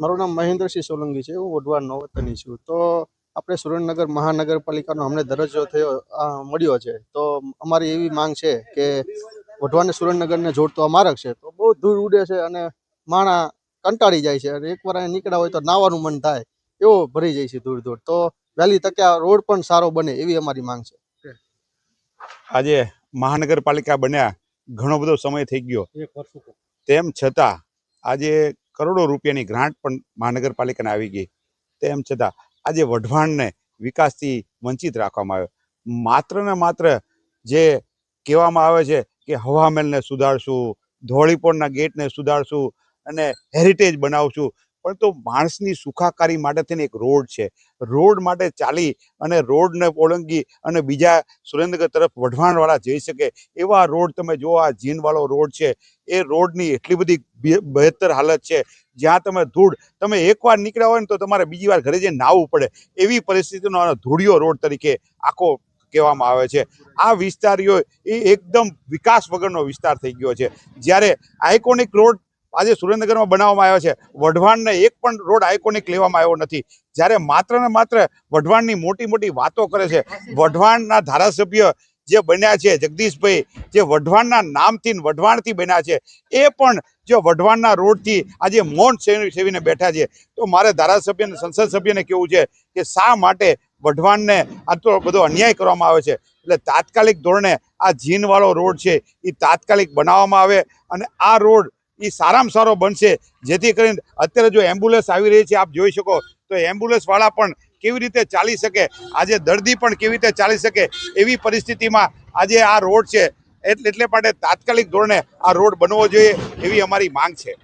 મારું નામ મહેન્દ્રસિંહ સોલંકી છે હું વઢવાણનો વતની છું. તો આપણે સુરેન્દ્રનગર મહાનગરપાલિકાનો અમને દરજ્જો થયો મળ્યો છે. તો અમારી એવી માંગ છે કે વઢવાને સુરેન્દ્રનગરને જોડતો આ માર્ગ છે. તો બહુ ધૂળ ઉડે છે અને માણા કંટાળી જાય છે. અને એકવાર અહીંયા નીકળ્યા હોય તો નાવાનું મન થાય એવો ભરી જાય છે ધૂળ ધૂળ તો વહેલી તકે આ રોડ પણ સારો બને એવી અમારી માંગ છે. આજે મહાનગરપાલિકા બન્યા ઘણો બધો સમય થઈ ગયો. તેમ છતાં આજે કરોડો રૂપિયાની ગ્રાન્ટ પણ મહાનગરપાલિકાને આવી ગઈ. તેમ છતાં આજે વઢવાણને વિકાસથી વંચિત રાખવામાં આવ્યો. માત્ર ને માત્ર જે કહેવામાં આવે છે કે હવા મહેલને સુધારશું ધોળીપોળના ગેટને સુધારશું અને હેરિટેજ બનાવશું પણ તો માણસની સુખાકારી માટે થઈને એક રોડ છે. રોડ માટે ચાલી અને રોડને ઓળંગી અને બીજા સુરેન્દ્રનગર તરફ વઢવાણવાળા જઈ શકે એવા રોડ તમે જો આ જીનવાળો રોડ છે. એ રોડની એટલી બધી બહેતર હાલત છે. જ્યાં તમે ધૂળ, તમે એકવાર નીકળ્યા હોય ને તો તમારે બીજી વાર ઘરે જઈને નાવું પડે. એવી પરિસ્થિતિનો ધૂળિયો રોડ તરીકે આખો કહેવામાં આવે છે. આ વિસ્તારીઓ એ એકદમ વિકાસ વગરનો વિસ્તાર થઈ ગયો છે. જ્યારે આઇકોનિક રોડ આજે સુરેન્દ્રનગરમાં બનાવવામાં આવ્યો છે. વઢવાણને એક પણ રોડ આઇકોનિક લેવામાં આવ્યો નથી. જ્યારે માત્ર ને માત્ર વઢવાણની મોટી મોટી વાતો કરે છે. વઢવાણના ધારાસભ્ય જે બન્યા છે, જગદીશભાઈ, જે વઢવાણના નામથી વઢવાણથી બન્યા છે, એ પણ જો વઢવાણના રોડથી આજે મૌન સેવી, સેવીને બેઠા છે. તો મારે ધારાસભ્ય અને સંસદ સભ્યને કહેવું છે કે શા માટે વઢવાણને આટલો બધો અન્યાય કરવામાં આવે છે? એટલે તાત્કાલિક ધોરણે આ જીનવાળો રોડ છે એ તાત્કાલિક બનાવવામાં આવે અને આ રોડ એ સારામાં સારો બનશે. જેથી કરીને અત્યારે જો એમ્બ્યુલન્સ આવી રહી છે, આપ જોઈ શકો. તો એમ્બ્યુલન્સવાળા પણ કેવી રીતે ચાલી શકે? આજે દર્દી પણ કેવી રીતે ચાલી શકે? એવી પરિસ્થિતિમાં આજે આ રોડ છે. એટલે એટલે માટે તાત્કાલિક ધોરણે આ રોડ બનવો જોઈએ એવી અમારી માંગ છે.